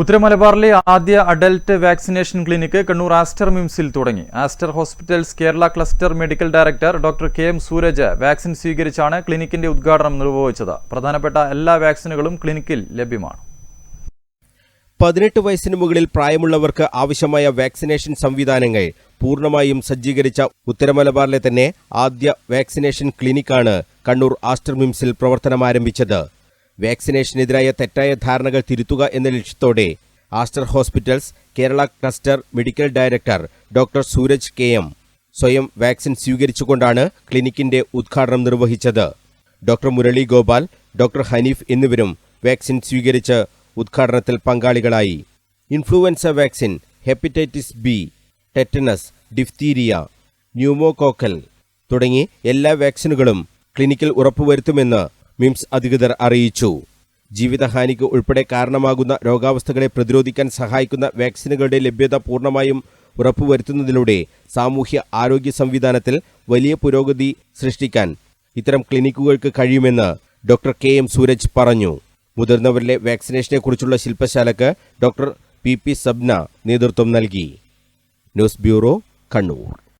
ഉത്തരമലബാറിലെ ആദ്യ adult vaccination clinic Kannur Aster മിംസിൽ തുടങ്ങി. Aster hospitals Kerala cluster medical director doctor K M Suraj vaccine സ്വീകരിച്ചാണ് ക്ലിനിക്കിന്റെ ഉദ്ഘാടനം നിർവഹിച്ചത്. പ്രധാനപ്പെട്ട എല്ലാ വാക്സിനുകളും ക്ലിനിക്കിൽ ലഭ്യമാണ്. പതിനെട്ട് വയസ്സിന് മുകളിൽ പ്രായമുള്ളവർക്ക് ആവശ്യമായ വാക്സിനേഷൻ സംവിധാനങ്ങൾ പൂർണമായും സജ്ജീകരിച്ച ഉത്തരമലബാറിലെ തന്നെ ആദ്യ വാക്സിനേഷൻ ക്ലിനിക്കാണ് കണ്ണൂർ ആസ്റ്റർ മിംസിൽ പ്രവർത്തനമാരംഭിച്ചത്. വാക്സിനേഷനെതിരായ തെറ്റായ ധാരണകൾ തിരുത്തുക എന്ന ലക്ഷ്യത്തോടെ Aster hospitals Kerala cluster medical director doctor Suraj K. M. സ്വയം വാക്സിൻ സ്വീകരിച്ചുകൊണ്ടാണ് ക്ലിനിക്കിന്റെ ഉദ്ഘാടനം നിർവഹിച്ചത്. ഡോക്ടർ മുരളി ഗോപാൽ ഡോക്ടർ ഹനീഫ് എന്നിവരും വാക്സിൻ സ്വീകരിച്ച് ഉദ്ഘാടനത്തിൽ പങ്കാളികളായി. Influenza vaccine hepatitis B tetanus diphtheria pneumococcal തുടങ്ങി എല്ലാ വാക്സിനുകളും ക്ലിനിക്കിൽ ഉറപ്പുവരുത്തുമെന്ന് മിംസ് അധികൃതർ അറിയിച്ചു. ജീവിതഹാനിക്ക് ഉൾപ്പെടെ കാരണമാകുന്ന രോഗാവസ്ഥകളെ പ്രതിരോധിക്കാൻ സഹായിക്കുന്ന വാക്സിനുകളുടെ ലഭ്യത പൂർണമായും ഉറപ്പുവരുത്തുന്നതിലൂടെ സാമൂഹ്യ ആരോഗ്യ സംവിധാനത്തിൽ വലിയ പുരോഗതി സൃഷ്ടിക്കാൻ ഇത്തരം ക്ലിനിക്കുകൾക്ക് കഴിയുമെന്ന് ഡോക്ടർ കെ. എം. സൂരജ് പറഞ്ഞു. മുതിർന്നവരിലെ വാക്സിനേഷനെക്കുറിച്ചുള്ള ശില്പശാലക്ക് ഡോക്ടർ പി. പി. സബ്ന നേതൃത്വം നൽകി. News bureau Kannur.